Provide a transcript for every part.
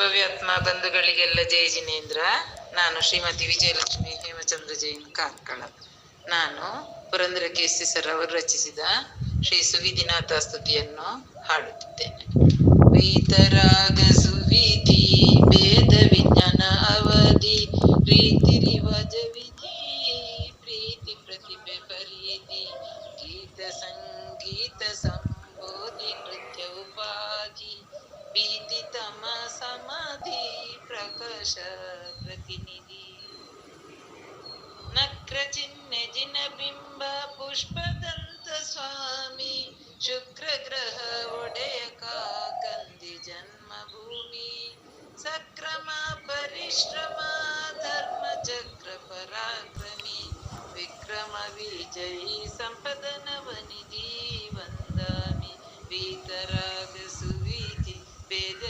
ಭವ್ಯಾತ್ಮ ಬಂಧುಗಳಿಗೆಲ್ಲ ಜಯ ಜಿನೇಂದ್ರ. ನಾನು ಶ್ರೀಮತಿ ವಿಜಯಲಕ್ಷ್ಮಿ ಹೇಮಚಂದ್ರ ಜೈನ್ ಕಾರ್ಕಳ. ನಾನು ಪುರಂದ್ರ ಕೇಸಿ ಸರ್ ಅವರು ರಚಿಸಿದ ಶ್ರೀ ಸುವಿಧಿನಾಥ ಸ್ತುತಿಯನ್ನು ಹಾಡುತ್ತಿದ್ದೇನೆ. ವೀತರಾಗ ಸುವಿಧಿ ಭೇದ ವಿಜ್ಞಾನ ಅವಧಿ ರೀತಿ ರಿವಾಜ ವಿಧಿ, ಪ್ರೀತಿ ಪ್ರತಿಭೆ ಪರಿಧಿ, ಗೀತ ಸಂಗೀತ ಸಂಬೋಧಿ ನೃತ್ಯ ಉಪಾಧಿ ಪ್ರೀತಿ ತಮ ಸಮಾಧಿ प्रकश प्रतिनिधि नक्रचिन्न जिनबिम्ब पुष्पदन्त स्वामी शुक्रग्रह ओडय काकन्दि जन्मभूमि। सक्रम परिश्रम धर्मचक्र पराक्रमी विक्रम विजयी सम्पदनवनिधि वन्दामि। वीतराग सुवीति वेद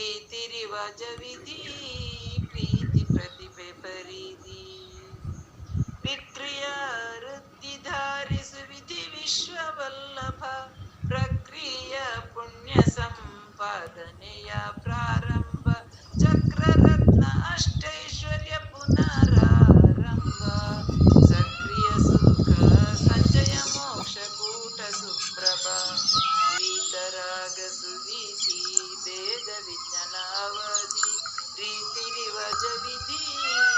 ರೀತಿ ರಿವಾಜ ವಿಧಿ ಪ್ರೀತಿ ಪ್ರತಿಭೆ ಪರಿಧಿ ವಿಕ್ರಿಯ ವೃದ್ಧಿಧಾರಿ ಸುವಿಧಿ ವಿಶ್ವವಲ್ಲಭ ಪ್ರಕ್ರಿಯ ಪುಣ್ಯ ಸಂಪಾದನೆಯ ಪ್ರಾರಂಭ ಚಕ್ರರತ್ನ ಅಷ್ಟೈಶ್ವರ್ಯ ಪುನರಾರಂಭ विज्ञानावधी रीतिरिवाज विधी.